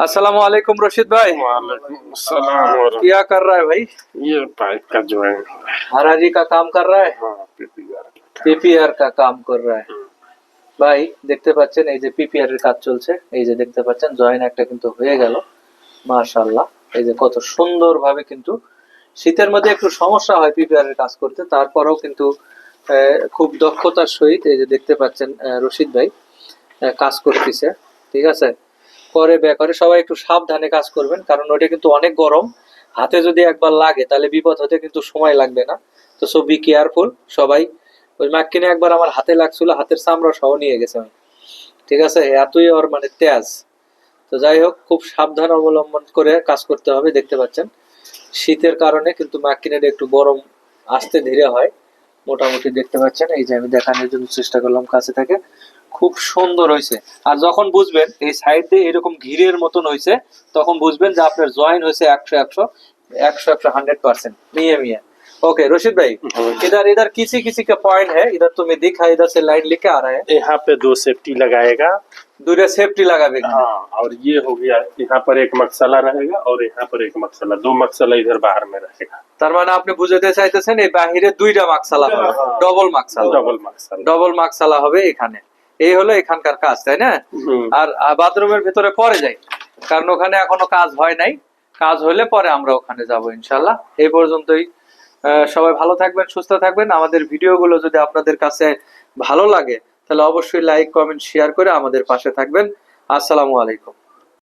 अस्सलाम वालेकुम रशीद भाई वालेकुम सलाम और क्या कर रहा है भाई ये पाइप का ज्वाइन हराजी का काम कर रहा है हाँ पीपीआर পিপিআর কা কাম কর রা হ্যায় ভাই দেখতে পাচ্ছেন এই যে পিপিআর এর কাজ চলছে এই যে দেখতে পাচ্ছেন জয়েন একটা কিন্তু হয়ে গেল মাশাআল্লাহ এই যে কত সুন্দর ভাবে কিন্তু শীতের মধ্যে একটু সমস্যা হয় পিপিআর এর কাজ করতে তারপরেও কিন্তু আহ, খুব দক্ষতার সহিত এই যে দেখতে পাচ্ছেন আহ, রশিদ ভাই আহ, কাজ করতেছে ঠিক আছে করে বে করে, সবাই একটু সাবধানে কাজ করবেন, কারণ ওটা কিন্তু অনেক গরম। হাতে যদি একবার লাগে, তাহলে বিপদ হতে কিন্তু সময় লাগবে না। তো সো বি কেয়ারফুল সবাই। ওই মাক্কিনে একবার আমার হাতে লাগছিল, হাতের চামড়া সহ নিয়ে গেছে আমি। ঠিক আছে? এতই ওর মানে তেজ। তো যাই হোক, খুব সাবধান অবলম্বন করে কাজ করতে হবে, দেখতে পাচ্ছেন। শীতের কারণে কিন্তু মাক্কিনের একটু গরম আসতে ধীরে হয়। মোটামুটি দেখতে পাচ্ছেন, এই যে আমি দেখানোর জন্য চেষ্টা করলাম কাছে থেকে। খুব সুন্দর হয়েছে আর যখন বুঝবেন এই সাইড দিয়ে এরকম ঘিরের মতন হয়েছে তখন বুঝবেন যে আপনার জয়েন হয়েছে একশো একশো একশো একশো হান্ড্রেড পার্সেন্ট মিয়ে মিয়ে। ওকে রশিদ ভাই इधर इधर किसी किसी का पॉइंट है इधर तुम्हें दिखा इधर से लाइन लेके आ रहा है यहाँ पे दो सेफ्टी लगाएगा दूसरा सेफ्टी लगा हाँ और ये हो गया यहाँ पर एक मक्सला रहेगा और यहाँ पर एक मक्सला दो मक्सला इधर बाहर में তার মানে আপনি বুঝাতে চাইতেছেন এই বাহিরে দুইটা মকসালা হবে ডবল মকসালা। ডবল মকসালা। ডবল মকসালা হবে এখানে। এই হলো এখানকার কাজ তাই না? আর বাথরুমের ভেতরে পরে যাই কারণ ওখানে এখনও কাজ হয় নাই। কাজ হলে পরে আমরা ওখানে যাব ইনশাল্লাহ এই পর্যন্তই। সবাই ভালো থাকবেন সুস্থ থাকবেন। আমাদের ভিডিওগুলো যদি আপনাদের কাছে ভালো লাগে তাহলে অবশ্যই লাইক কমেন্ট শেয়ার করে আমাদের পাশে থাকবেন। আসসালামু আলাইকুম।